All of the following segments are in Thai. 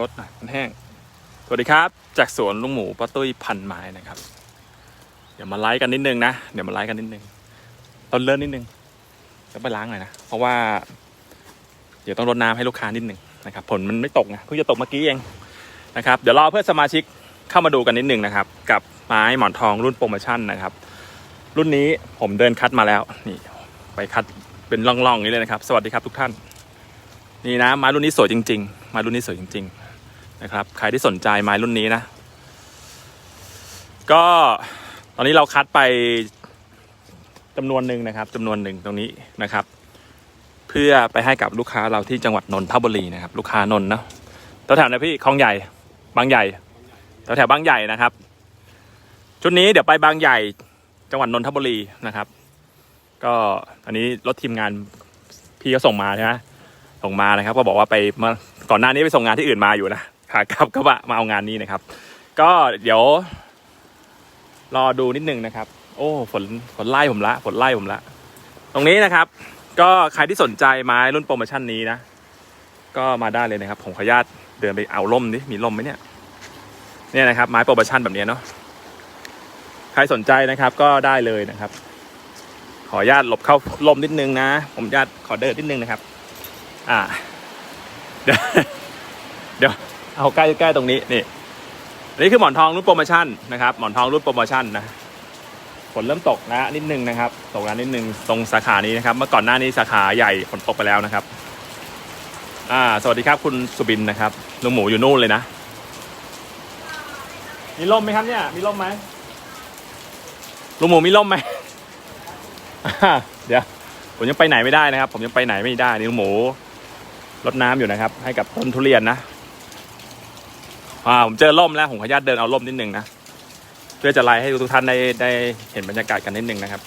รถหน่อยมันแห้ง สวัสดีครับ จากสวนลุงหมูป้าตุ้ยพันไม้นะครับ เดี๋ยวมาไลฟ์กันนิดนึงนะ เดี๋ยวมาไลฟ์กันนิดนึงตอนเลิศนิดนึงจะไปล้างหน่อยนะ เพราะว่า เดี๋ยวต้องรดน้ำให้ลูกค้านิดนึงนะครับ ผลมันไม่ตกนะเพิ่งจะตกเมื่อกี้เองนะครับ เดี๋ยวรอเพื่อนสมาชิกเข้ามาดูกันนิดนึงนะครับ กับไม้หมอนทองรุ่นโปรโมชั่นนะครับ รุ่นนี้ผมเดินคัดมาแล้วนี่ไปคัดเป็นร่องๆอย่างนี้เลยนะครับ สวัสดีครับทุกท่าน นี่นะไม้รุ่นนี้สวยจริง ๆ ไม้รุ่นนี้สวยจริง ๆ นะครับ ใครที่สนใจไม้รุ่นนี้นะ ก็ตอนนี้เราคัดไปจำนวนหนึ่งนะครับจำนวนหนึ่งตรงนี้นะครับ เพื่อไปให้กับลูกค้าเราที่จังหวัดนนทบุรีนะครับ ลูกค้านนท์เนาะแถวๆนะพี่คลองใหญ่ บางใหญ่แถวๆบางใหญ่นะครับ ชุดนี้เดี๋ยวไปบางใหญ่จังหวัดนนทบุรีนะครับ ก็อันนี้รถทีมงานพี่ก็ส่งมาใช่ไหมส่งมานะครับ ก็บอกว่าไปมื่อก่อนหน้านี้ไปส่งงานที่อื่นมาอยู่นะ ขากลับก็มาเอางานนี้นะครับ ก็เดี๋ยว รอดูนิดนึงนะครับ โอ้ฝนฝนไล่ผมละฝนไล่ผมละ ตรงนี้นะครับ ก็ใครที่สนใจไม้รุ่นโปรโมชั่นนี้นะ ก็มาได้เลยนะครับผมขออนุญาตเดินไปเอาล่มดิมีล่มไหมเนี่ยเนี่ยนะครับ ไม้โปรโมชั่นแบบนี้เนาะใครสนใจนะครับก็ได้เลยนะครับ ขออนุญาตหลบเข้าลมนิดนึงนะ ผมอนุญาตขอเดินนิดนึงนะครับ อ่า เดี๋ยว เอาใกล้ใกล้ตรงนี้นี่อันนี้คือหมอนทองรุ่นโปรโมชั่นนะครับหมอนทองรุ่นโปรโมชั่นนะฝนเริ่มตกนะนิดนึงนะครับตกแล้วนิดนึงตรงสาขานี้นะครับ เมื่อก่อนหน้านี้สาขาใหญ่ฝนตกไปแล้วนะครับ อ่า สวัสดีครับคุณสุบินนะครับลุงหมูอยู่นู่นเลยนะมีร่มไหมครับเนี่ย มีร่มไหมลุงหมูมีร่มไหมเดี๋ยวผมยังไปไหนไม่ได้นะครับ ผมยังไปไหนไม่ได้นี่ลุงหมูรดน้ำอยู่นะครับ ให้กับต้นทุเรียนนะ อ่าผมเจอร่มแล้วผมขออนุญาตเดินเอาร่มนิดนึงนะเพื่อจะไล่ให้ทุกท่านได้ได้เห็นบรรยากาศกันนิดนึงนะครับ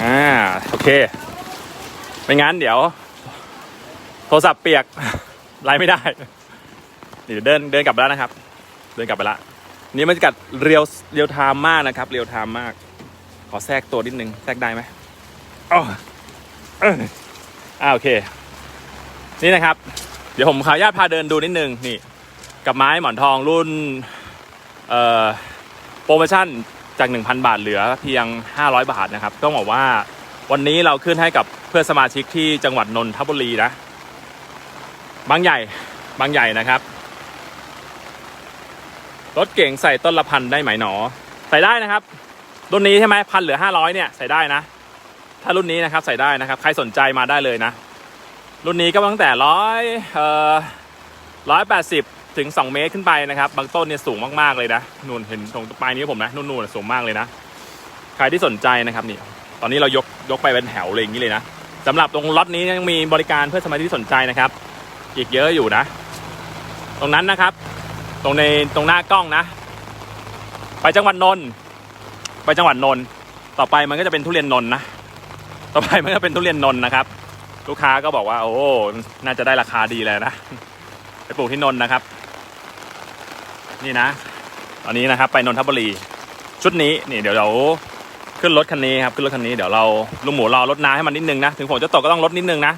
อ่าโอเคไม่งั้นเดี๋ยว โทรศัพท์เปียกไล่ไม่ได้เดี๋ยวเดินเดินกลับไปแล้วนะครับ เดินกลับไปละนี่บรรยากาศเรียวเรียวไทม์มากนะครับ เรียวไทม์มาก ขอแทรกตัวนิดนึงแทรกได้ไหมอ๋ออ่าโอเค นี่นะครับ เดี๋ยวผมขออนุญาตพาเดินดูนิดนึงนี่ กับไม้หมอนทองรุ่นเอ่อโปรโมชั่นจาก 1,000 บาทเหลือเพียง 500 บาทนะครับ ต้องบอกว่าวันนี้เราขึ้นให้กับเพื่อนสมาชิกที่จังหวัดนนทบุรีนะ บางใหญ่บางใหญ่นะครับ รถเก่งใส่ต้นละพันได้ไหมหนอ ใส่ได้นะครับรุ่นนี้ใช่ไหมพันเหลือ 500 เนี่ยใส่ได้นะ ถ้ารุ่นนี้นะครับใส่ได้นะครับ ใครสนใจมาได้เลยนะ รุ่นนี้ก็ตั้งแต่ร้อยเอ่อร้อยแปดสิบถึงสองเมตรขึ้นไปนะครับ บางต้นเนี่ยสูงมากๆเลยนะนู่นเห็นตรงปลายนี้ผมนะนู่นๆสูงมากเลยนะ ใครที่สนใจนะครับนี่ ตอนนี้เรายกยกไปเป็นแถวเลยอย่างนี้เลยนะสำหรับตรงล็อตนี้ยังมีบริการเพื่อสมาชิกที่สนใจนะครับ อีกเยอะอยู่นะ ตรงนั้นนะครับ ตรงในตรงหน้ากล้องนะ ไปจังหวัดนนท์ไปจังหวัดนนท์ต่อไปมันก็จะเป็นทุเรียนนนท์นะ ต่อไปมันก็เป็นทุเรียนนนท์นะครับ ลูกค้าก็บอกว่า โอ้น่าจะได้ราคาดีเลยนะไปปลูกที่นนท์นะครับ นี่นะตอนนี้นะครับ ไปนนทบุรี ชุดนี้นี่เดี๋ยวเราขึ้นรถคันนี้ครับขึ้นรถคันนี้เดี๋ยวเราลุงหมูรอรถน้ำให้มันนิดนึงนะถึงฝนจะตกก็ต้องลดนิดนึงนะ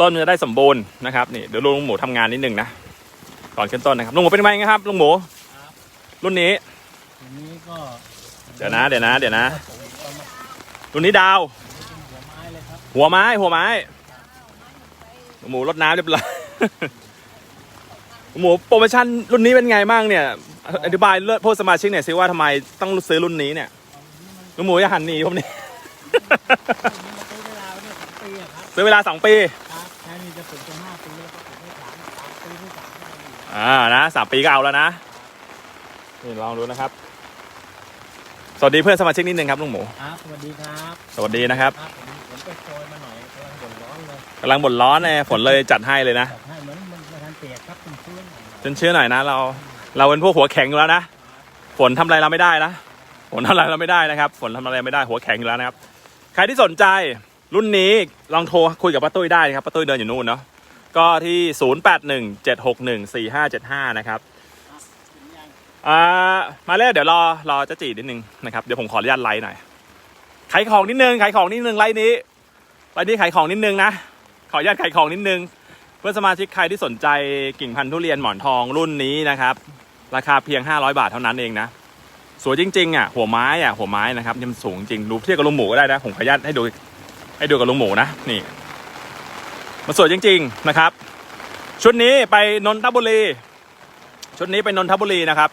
ต้นมันจะได้สมบูรณ์นะครับนี่เดี๋ยวลุงหมูทำงานนิดนึงนะก่อนขึ้นต้นนะครับลุงหมูเป็นไงครับลุงหมูรุ่นนี้อันนี้ก็เดี๋ยวนะ เดี๋ยวนะ เดี๋ยวนะผมเอามารุ่นนี้ดาวเป็นหัวไม้เลยครับหัวไม้ หัวไม้หมูรดน้ำเรียบร้อย หมูโปรโมชั่นรุ่นนี้เป็นไงบ้างเนี่ย อธิบายเลือดพวกสมาชิกหน่อยสิว่าทำไมต้องซื้อรุ่นนี้เนี่ยลุงหมูอย่าหันหนีผมนี่ ซื้อเวลาเนี่ยสองปีอะครับซื้อเวลาสองปีครับแค่นี้จะปลูกจนห้าปีแล้วก็ปลูกได้สามสามปีที่สามได้อยู่อ่านะสามปีก็เอาแล้วนะ นี่ลองดูนะครับ สวัสดีเพื่อนสมาชิกนิดนึงครับลุงหมู ครับสวัสดีครับสวัสดีนะครับครับผมผมไปโชยมาหน่อยกำลังบ่นร้อนเลยกำลังบ่นร้อนเนี่ยฝนเลยจัดให้เลยนะแต่ให้เหมือนมันไม่ทันเปียกครับคุณเพื่อนจนเชื่อหน่อยนะเรา เราเป็นพวกหัวแข็งอยู่แล้วนะฝนทำอะไรเราไม่ได้นะฝนทำอะไรเราไม่ได้นะครับ ฝนทำอะไรไม่ได้หัวแข็งอยู่แล้วนะครับ ใครที่สนใจรุ่นนี้ลองโทรคุยกับป้าตุ้ยได้นะครับป้าตุ้ยเดินอยู่นู่นเนาะก็ที่ 0817614575 นะครับอ่า มาเลยเดี๋ยวรอรอจะจีนิดนึงนะครับเดี๋ยวผมขออนุญาตไลฟ์หน่อยขายของนิดนึงขายของนิดนึงไลฟ์นี้ไลฟ์นี้ขายของนิดนึงนะขออนุญาตขายของนิดนึง เพื่อนสมาชิกใครที่สนใจกิ่งพันธุ์ทุเรียนหมอนทองรุ่นนี้นะครับ ราคาเพียง 500 บาทเท่านั้นเองนะสวยจริงๆอะหัวไม้อะหัวไม้นะครับยังสูงจริงดูเทียบกับลุงหมูก็ได้นะผมขออนุญาตให้ดูให้ดูกับลุงหมูนะนี่มันสวยจริง ๆนะครับ ชุดนี้ไปนนทบุรี ชุดนี้ไปนนทบุรีนะครับ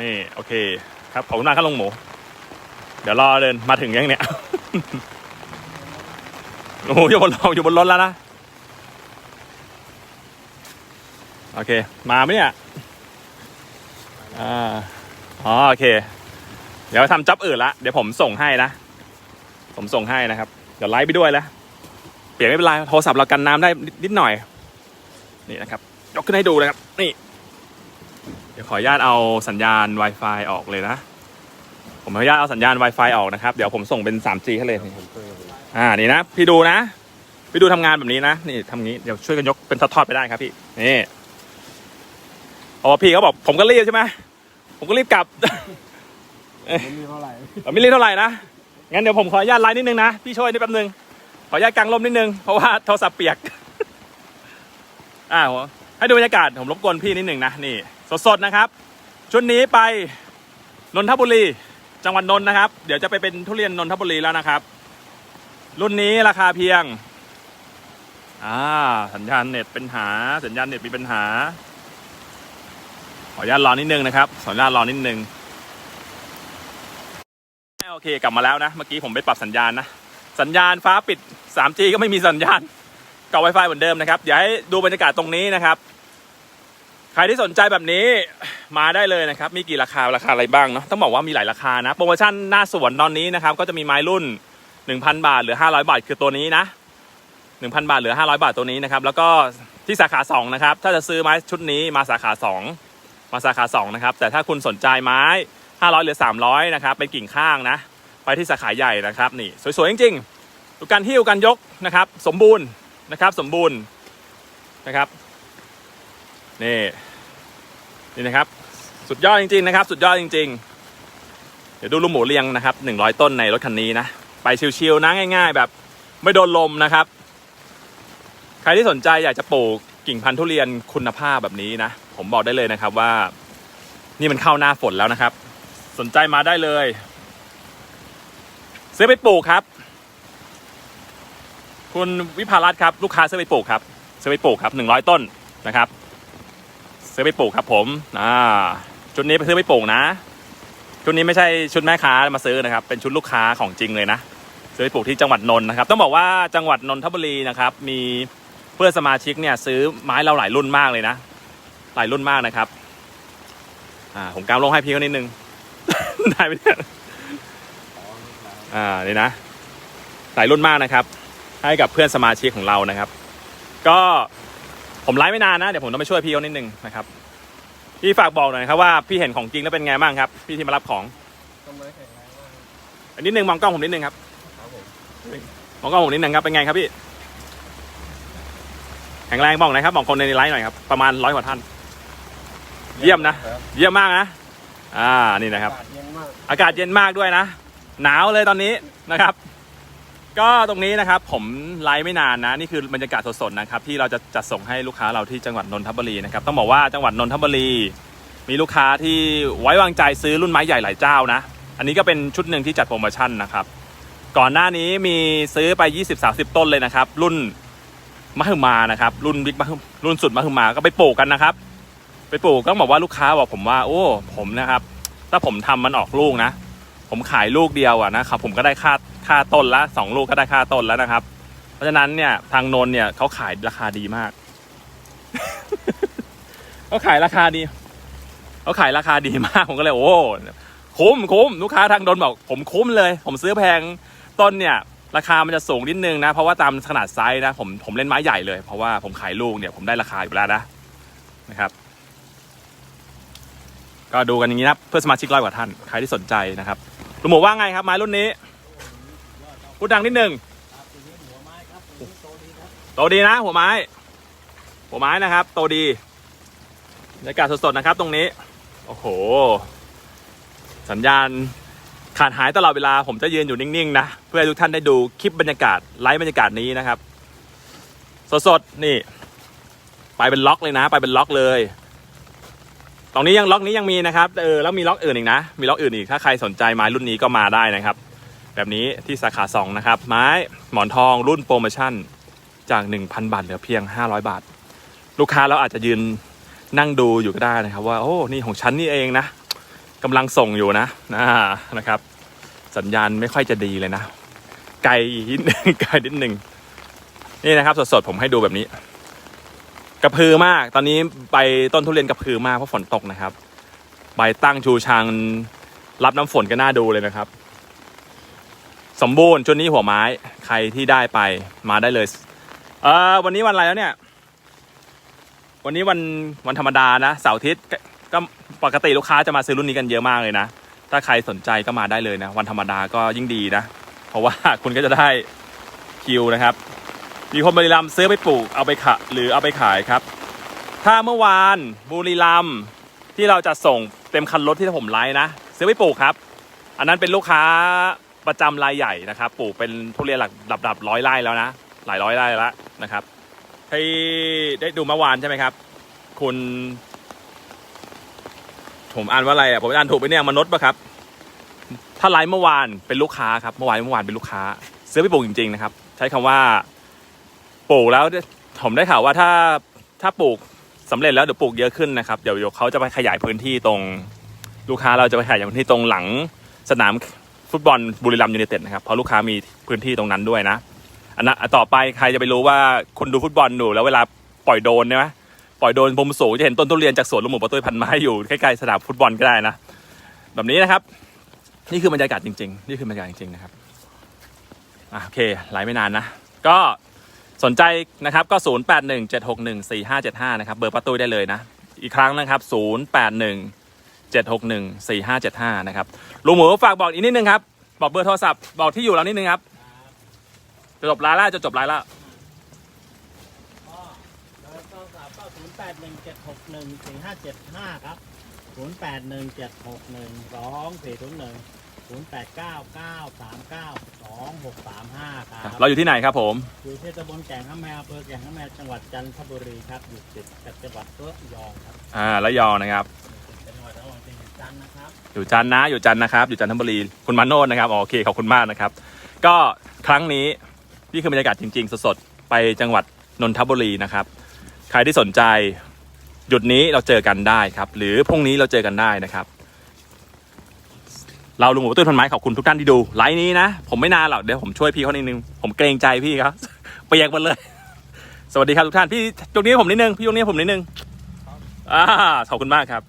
นี่โอเค ครับขอบคุณมากครับลงหมู เดี๋ยวรอเดินมาถึงยังเนี่ยโอ้โหอยู่บนรถอยู่บนรถแล้วนะ โอเค มาไหมเนี่ยอ่าอ๋อโอเค เดี๋ยวทำจ็อบอื่นละเดี๋ยวผมส่งให้นะ ผมส่งให้นะครับ เดี๋ยวไลฟ์ไปด้วยแล้วเปลี่ยนไม่เป็นไรโทรศัพท์เรากันน้ำได้นิดหน่อย นี่นะครับ ยกขึ้นให้ดูนะครับ นี่ ดี๋ยวขออนุญาตเอาสัญญาณ Wi-Fi ออกเลยนะ ผมขออนุญาตเอาสัญญาณ Wi-Fi ออกนะครับ เดี๋ยวผมส่งเป็น 3G ให้เลยนี่อ่า นี่นะ พี่ดูนะ พี่ดูทำงานแบบนี้นะ นี่ทำงี้ เดี๋ยวช่วยกันยกเป็นทอดๆไปได้ครับพี่ นี่เพราะว่าพี่เขาบอกผมก็รีบใช่ไหม ผมก็รีบกลับไม่มีเท่าไหร่เราไม่รีบเท่าไหร่นะ งั้นเดี๋ยวผมขออนุญาตไลน์นิดนึงนะ พี่ช่วยนิดแป๊บนึง ขออนุญาตกางลมนิดนึง เพราะว่าโทรศัพท์เปียก อ่าให้ดูบรรยากาศ ผมรบกวนพี่นิดนึงนะ นี่ สดๆนะครับ ชุดนี้ไปนนทบุรี จังหวัดนนท์นะครับ เดี๋ยวจะไปเป็นทุเรียนนนทบุรีแล้วนะครับ รุ่นนี้ราคาเพียงอ่าสัญญาณเน็ตเป็นหา สัญญาณเน็ตมีปัญหา ขออนุญาตรอนิดนึงนะครับขออนุญาตรอนิดนึงโอเคกลับมาแล้วนะ เมื่อกี้ผมไปปรับสัญญาณนะ สัญญาณฟ้าปิด 3G ก็ไม่มีสัญญาณกับ Wi-Fi เหมือนเดิมนะครับ เดี๋ยวให้ดูบรรยากาศตรงนี้นะครับ ใครที่สนใจแบบนี้มาได้เลยนะครับ มีกี่ราคาราคาอะไรบ้างเนาะต้องบอกว่ามีหลายราคานะ โปรโมชั่นหน้าสวนตอนนี้นะครับ ก็จะมีไม้รุ่น 1,000 บาทหรือ 500 บาทคือตัวนี้นะ 1,000 บาทหรือ 500 บาทตัวนี้นะครับ แล้วก็ที่สาขา 2 นะครับ ถ้าจะซื้อไม้ชุดนี้มาสาขา 2 มาสาขา 2 นะครับ แต่ถ้าคุณสนใจไม้ 500 หรือ 300 นะครับ เป็นกิ่งข้างนะ ไปที่สาขาใหญ่นะครับ นี่ สวยๆจริงๆดูการหิ้วการยกนะครับ สมบูรณ์นะครับ สมบูรณ์นะครับนี่ นี่นะครับ สุดยอดจริง ๆ นะครับ สุดยอดจริง ๆ เดี๋ยวดูลูกหมูเรียงนะครับ100 ต้นในรถคันนี้นะ ไปชิวๆนะง่าย ๆ แบบไม่โดนลมนะครับ ใครที่สนใจอยากจะปลูกกิ่งพันธุ์ทุเรียนคุณภาพแบบนี้นะ ผมบอกได้เลยนะครับว่า นี่มันเข้าหน้าฝนแล้วนะครับ สนใจมาได้เลย ซื้อไปปลูกครับ คุณวิภารัตครับ ลูกค้าซื้อไปปลูกครับซื้อไปปลูกครับหนึ่งร้อยต้นนะครับ ซื้อไปปลูกครับผมอ่าชุดนี้ไปซื้อไปปลูกนะ ชุดนี้ไม่ใช่ชุดแม่ค้ามาซื้อนะครับ เป็นชุดลูกค้าของจริงเลยนะซื้อไปปลูกที่จังหวัดนนท์นะครับ ต้องบอกว่าจังหวัดนนทบุรีนะครับ มีเพื่อนสมาชิกเนี่ยซื้อไม้เราหลายรุ่นมากเลยนะ หลายรุ่นมากนะครับอ่าผมกางลงให้พี่เขานิดนึง ได้ไหมเนี่ยอ่านี่นะหลายรุ่นมากนะครับ ให้กับเพื่อนสมาชิกของเรานะครับ ก็ ผมไลฟ์ไม่นานนะ เดี๋ยวผมต้องไปช่วยพี่เขานิดนึงนะครับ พี่ฝากบอกหน่อยครับว่าพี่เห็นของจริงแล้วเป็นไงบ้างครับ พี่ที่มารับของต้นไม้แข็งแรงมากอันนิดนึงมองกล้องผมนิดนึงครับครับผมมองกล้องผมนิดนึงครับเป็นไงครับพี่แข็งแรงบอกหน่อยครับบอกคนในไลฟ์หน่อยครับประมาณร้อยกว่าท่าน เยี่ยมนะ ครับเยี่ยมมากนะอ่านี่นะครับ อากาศเย็นมากอากาศเย็นมากด้วยนะ หนาวเลยตอนนี้นะครับ ก็ตรงนี้นะครับผมไลฟ์ไม่นานนะนี่คือบรรยากาศสดๆนะครับที่เราจะจัดส่งให้ลูกค้าเราที่จังหวัดนนทบุรีนะครับต้องบอกว่าจังหวัดนนทบุรี มีลูกค้าที่ไว้วางใจซื้อรุ่นไม้ใหญ่หลายเจ้านะ อันนี้ก็เป็นชุดหนึ่งที่จัดโปรโมชั่นนะครับก่อนหน้านี้มีซื้อไป 20-30 ต้นเลยนะครับ รุ่นมหึมานะครับ รุ่นบิ๊กมหึรุ่นสุดมหึมาก็ไปปลูกกันนะครับ ไปปลูกก็บอกว่าลูกค้าบอกผมว่า โอ้ผมนะครับ ถ้าผมทำมันออกลูกนะ ผมขายลูกเดียวอะนะครับผมก็ได้ค่า ค่าต้นละสองลูกก็ได้ค่าต้นแล้วนะครับ เพราะฉะนั้นเนี่ยทางนนเนี่ยเขาขายราคาดีมากเขาขายราคาดีเขาขายราคาดีมากผมก็เลยโอ้คุ้มคุ้มลูกค้าทางนนบอก ผมคุ้มเลย ผมซื้อแพงต้นเนี่ยราคามันจะสูงนิดนึงนะ เพราะว่าตามขนาดไซส์นะผมผมเล่นไม้ใหญ่เลย เพราะว่าผมขายลูกเนี่ยผมได้ราคาอยู่แล้วนะนะครับ ก็ดูกันอย่างนี้นะเพื่อสมาชิกร้อยกว่าท่านใครที่สนใจนะครับลุงหมูว่าไงครับไม้รุ่นนี้ พูดดังนิดหนี้โตดีครับโตดีนะ หัวไม้ หัวไม้นะครับ โตดีบรรยากาศสดๆนะครับ ตรงนี้ โอ้โห สัญญาณขาดหายตลอดเวลาผมจะยืนอยู่นิ่งๆนะเพื่อให้ทุกท่านได้ดูคลิปบรรยากาศไลฟ์บรรยากาศนี้นะครับ สดๆนี่ ไปเป็นล็อกเลยนะ ไปเป็นล็อกเลย ตรงนี้ยังล็อกนี้ยังมีนะครับเออแล้วมีล็อกอื่นอีกนะ มีล็อกอื่นอีกถ้าใครสนใจไม้รุ่นนี้ก็มาได้นะครับ แบบนี้ที่สาขาสองนะครับ ไม้หมอนทองรุ่นโปรโมชั่นจาก 1,000 บาทเหลือเพียง 500 บาท ลูกค้าเราอาจจะยืนนั่งดูอยู่ก็ได้นะครับ ว่าโอ้นี่ของฉันนี่เองนะกำลังส่งอยู่นะนะนะครับ สัญญาณไม่ค่อยจะดีเลยนะ ไกลนิดนึงไกลนิดนึงนี่นะครับสดๆผมให้ดูแบบนี้ กระพือมากตอนนี้ใบต้นทุเรียนกระพือมากเพราะฝนตกนะครับ ใบตั้งชูชางรับน้ำฝนก็น่าดูเลยนะครับ สมบูรณ์ชุดนี้หัวไม้ใครที่ได้ไปมาได้เลยเออวันนี้วันอะไรแล้วเนี่ย วันนี้วันวันธรรมดานะเสาร์อาทิตย์ก็ปกติลูกค้าจะมาซื้อรุ่นนี้กันเยอะมากเลยนะ ถ้าใครสนใจก็มาได้เลยนะ วันธรรมดาก็ยิ่งดีนะ เพราะว่าคุณก็จะได้คิวนะครับ มีคนบุรีรัมซื้อไปปลูกเอาไปขะหรือเอาไปขายครับ ถ้าเมื่อวานบุรีรัมที่เราจะส่งเต็มคันรถที่ผมไลฟ์นะซื้อไปปลูกครับ อันนั้นเป็นลูกค้า ประจำรายใหญ่นะครับ ปลูกเป็นทุเรียนหลักดับดับร้อยไร่แล้วนะ หลายร้อยไร่แล้วนะครับที่ได้ดูเมื่อวานใช่ไหมครับ คุณผมอ่านว่าอะไรอะผมอ่านถูกไปเนี่ยมนุษย์ปะครับ ถ้าไลฟ์เมื่อวานเป็นลูกค้าครับเมื่อวานเมื่อวานเป็นลูกค้า ซื้อไปปลูกจริงๆนะครับ ใช้คำว่าปลูกแล้วผมได้ข่าวว่าถ้าถ้าปลูกสำเร็จแล้วเดี๋ยวปลูกเยอะขึ้นนะครับเดี๋ยวเขาจะไปขยายพื้นที่ตรงลูกค้าเราจะไปขยายพื้นที่ตรงหลังสนาม ฟุตบอลบุรีรัมยูไนเต็ดนะครับเพราะลูกค้ามีพื้นที่ตรงนั้นด้วยนะอันนั้นต่อไปใครจะไปรู้ว่าคุณดูฟุตบอลอยู่แล้วเวลาปล่อยโดนใช่ไหมปล่อยโดนมุมสูงจะเห็นต้นทุเรียนจากสวนลุงหมูปะตุ้ยพันไม้อยู่ใกล้ๆสนามฟุตบอลก็ได้นะแบบนี้นะครับ นี่คือบรรยากาศจริง ๆ นี่คือบรรยากาศจริงๆนะครับโอเคไลฟ์ไม่นานนะ ก็สนใจนะครับก็ 0 8 1 7 6 1 4 5 7 5 นะครับเบอร์ประตูได้เลยนะ อีกครั้งนะครับ 0 8 1 7 6 1 4 5 7 5 นะครับลุงหมูฝากบอกอีกนิดนึงครับ บอกเบอร์โทรศัพท์บอกที่อยู่เรานิดนึงครับจะจบไลน์แล้วจะจบไลน์แล้วก็เบอร์โทรศัพท์ก็ศูนย์แปดหนึ่งเจ็ดหกหนึ่งสี่ห้าเจ็ดห้าครับศูนย์แปดหนึ่งเจ็ดหกหนึ่งสองสี่ศูนย์หนึ่งศูนย์แปดเก้าเก้าสามเก้าสองหกสามห้าครับเราอยู่ที่ไหนครับผม อยู่ที่ตำบลแก่งข้าแมวอำเภอแก่งข้าแมวจังหวัดจันทบุรีครับ อยู่ติดกับจังหวัดระยองครับ อ่าระยองนะครับ จันนะครับ อยู่จันนะ อยู่จันนะครับ อยู่จันทบุรี คุณมาโนดนะครับอ๋อโอเค ขอบคุณมากนะครับ ก็ครั้งนี้นี่คือบรรยากาศจริง ๆ สดๆ ไปจังหวัดนนทบุรีนะครับ ใครที่สนใจ หยุดนี้เราเจอกันได้ครับ หรือพรุ่งนี้เราเจอกันได้นะครับ เราลุงหมูตุ้ยพันไม้ขอบคุณทุกท่านที่ดูไลฟ์นี้นะ ผมไม่นานหรอก เดี๋ยวผมช่วยพี่เขานิดนึง ผมเกรงใจพี่ครับ เปียกหมดเลย สวัสดีครับทุกท่าน พี่ตรงนี้ผมนิดนึง พี่ตรงนี้ผมนิดนึง อ่า ขอบคุณมากครับ